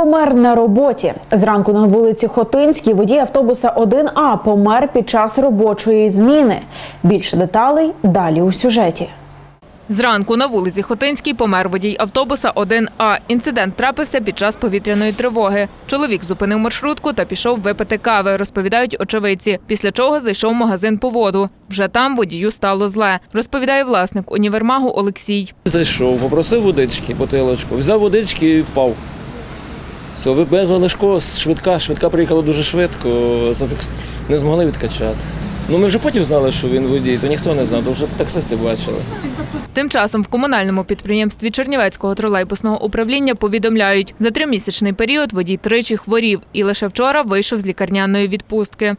Помер на роботі. Зранку на вулиці Хотинській водій автобуса 1А помер під час робочої зміни. Більше деталей далі у сюжеті. Зранку на вулиці Хотинській помер водій автобуса 1А. Інцидент трапився під час повітряної тривоги. Чоловік зупинив маршрутку та пішов випити кави, розповідають очевидці. Після чого зайшов в магазин по воду. Вже там водію стало зле, розповідає власник універмагу Олексій. Зайшов, попросив водички, бутилочку, взяв водички і впав. Все, визвали школу, швидка, швидка приїхала дуже швидко, не змогли відкачати. Ну ми вже потім знали, що він водій, то ніхто не знав, то вже таксисти бачили. Тим часом в комунальному підприємстві Чернівецького тролейбусного управління повідомляють, за тримісячний період водій тричі хворів і лише вчора вийшов з лікарняної відпустки.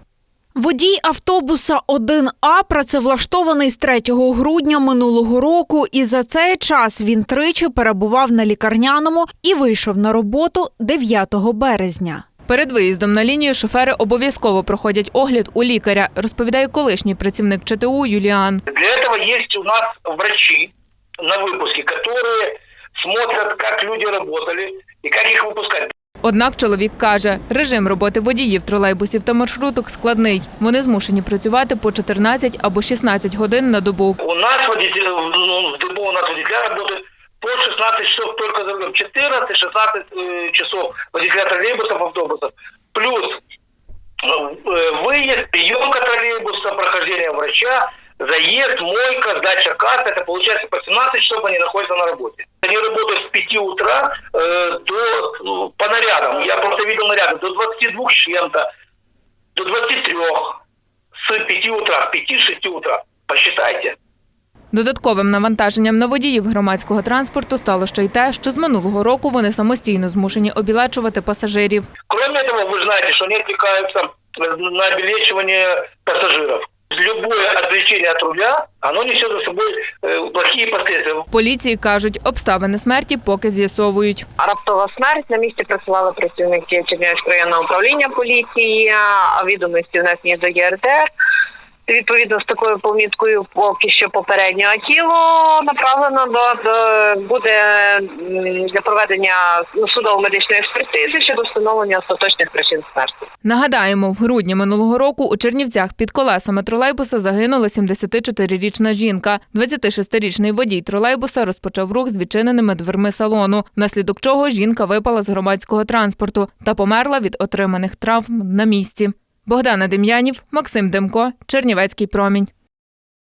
Водій автобуса 1А працевлаштований з 3 грудня минулого року, і за цей час він тричі перебував на лікарняному і вийшов на роботу 9 березня. Перед виїздом на лінію шофери обов'язково проходять огляд у лікаря, розповідає колишній працівник ЧТУ Юліан. Для этого есть у нас врачи на выпуске, которые смотрят, как люди работали и как их выпускать. Однак чоловік каже, режим роботи водіїв тролейбусів та маршруток складний. Вони змушені працювати по 14 або 16 годин на добу. У нас водители, ну, в депо у нас водителя работают по 16 часов только за рулем. 14-16 э, часов водителя троллейбусов, автобусов. Плюс э, выезд, приемка троллейбуса, прохождение врача, заезд, мойка, сдача карты. Это получается по 17 часов они находятся на работе. Они работают с 5 утра э, до, ну, по нарядам. Я просто видел наряды до 22 с чем-то, до 23 с 5 утра, с 5-6 утра. Посчитайте. Додатковим навантаженням на водіїв громадського транспорту стало ще й те, що з минулого року вони самостійно змушені обілечувати пасажирів. Кроме этого, вы знаете, что они отвлекаются э, на обелечивание пассажиров. Любое отвлечение от руля, оно несет за собой э, плохие последствия. Поліції кажуть, обставини смерті поки з'ясовують. Раптова смерть на місці працювали працівники Чернівського районного управління поліції, а відомості внесені до ЄРДР. Відповідно з такою поміткою, поки що попереднього тіло направлено до, до буде для проведення судово-медичної експертизи щодо встановлення остаточних причин смерті. Нагадаємо, в грудні минулого року у Чернівцях під колесами тролейбуса загинула 74-річна жінка. 26-річний водій тролейбуса розпочав рух з відчиненими дверми салону, внаслідок чого жінка випала з громадського транспорту та померла від отриманих травм на місці. Богдана Дем'янів, Максим Демко, Чернівецький промінь.